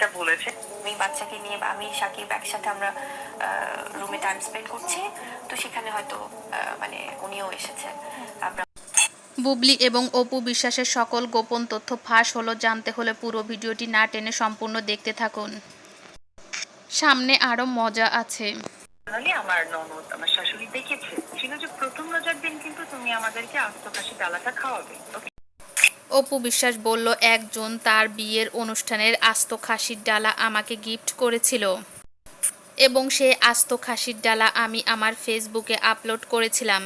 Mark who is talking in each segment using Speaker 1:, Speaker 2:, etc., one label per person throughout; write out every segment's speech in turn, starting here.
Speaker 1: যেটা বলেছে
Speaker 2: আমি বাচ্চাকে নিয়ে বা আমি সাকিব একসাথে আমরা রুমে টাইম স্পেন্ড করছি। তো সেখানে হয়তো মানে উনিও এসেছেন আমরা
Speaker 3: বুবলি এবং অপু বিশ্বাসের সকল গোপন তথ্য ফাঁস হলো জানতে হলে পুরো ভিডিওটি না টেনে সম্পূর্ণ দেখতে থাকুন। সামনে আরও মজা আছে।
Speaker 1: আমার ননদ আমার শাশুড়ি দেখেছে। ছিল যে প্রথম রোজার দিন কিন্তু তুমি আমাদেরকে আস্ত কাশি ডালাটা খাওয়াবে। ওকে
Speaker 3: অপু বিশ্বাস বলল, একজন তার বিয়ের অনুষ্ঠানের আস্ত খাসির ডালা আমাকে গিফট করেছিল। এবং সেই আস্ত খাসির ডালা আমি আমার ফেসবুকে আপলোড করেছিলাম।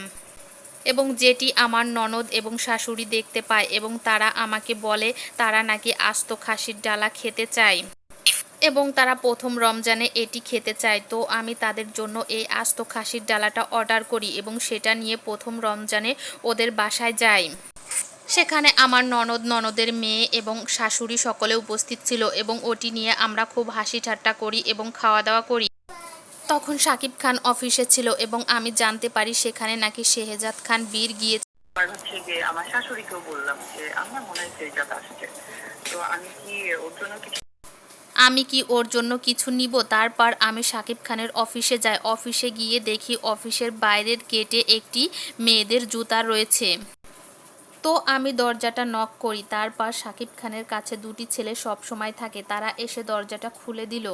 Speaker 3: এবং যেটি আমার ননদ এবং শাশুড়ি দেখতে পায় এবং তারা আমাকে বলে তারা নাকি আস্ত খাসির ডালা খেতে চায়। এবং তারা প্রথম রমজানে এটি খেতে চায়। তো আমি তাদের জন্য এই আস্ত খাসির ডালাটা অর্ডার করি এবং সেটা নিয়ে প্রথম রমজানে ওদের বাসায় যাই। সেখানে আমার ননদ ননদের মেয়ে এবং শাশুড়ি সকলে উপস্থিত ছিল এবং ওটি নিয়ে আমরা খুব হাসি ঠাট্টা করি এবং খাওয়া দাওয়া করি। তখন সাকিব খান অফিসে ছিল এবং আমি জানতে পারি সেখানে নাকি শেহজাদ খান বীর গিয়েছে
Speaker 1: আর হচ্ছে যে আমার শাশুড়িকেও বললাম যে আমার মনে হয় সেইটা আসছে। তো আমি কি ওর জন্য কিছু
Speaker 3: আমি কি ওর জন্য কিছু নিব? তারপর আমি সাকিব খানের অফিসে যাই। অফিসে গিয়ে দেখি অফিসের বাইরের গেটে একটি মেয়েদের জুতা রয়েছে। তো আমি দরজাটা নক করি। তারপর সাকিব খানের কাছে দুটি ছেলে সব সময় থাকে। তারা এসে দরজাটা খুলে দিল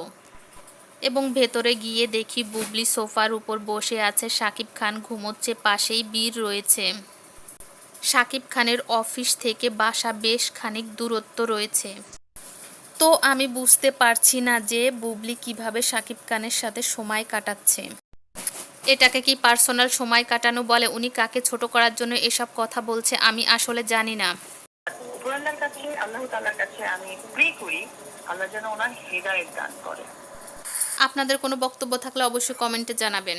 Speaker 3: এবং ভেতরে গিয়ে দেখি বুবলি সোফার উপর বসে আছে। সাকিব খান ঘুমোচ্ছে, পাশেই বীর রয়েছে। সাকিব খানের অফিস থেকে বাসা বেশ খানিক দূরত্ব রয়েছে। তো আমি বুঝতে পারছি না যে বুবলি কীভাবে সাকিব খানের সাথে সময় কাটাচ্ছে। এটাকে কি পার্সোনাল সময় কাটানো বলে? উনি কাকে ছোট করার জন্য এসব কথা বলছে আমি আসলে জানি না।
Speaker 1: উপরাল্লার কাছে আল্লাহ তালার কাছে আমি প্রে করি আল্লাহ যেন ওনার হৃদয়ের দান করে।
Speaker 3: আপনাদের কোনো বক্তব্য থাকলে অবশ্যই কমেন্টে জানাবেন।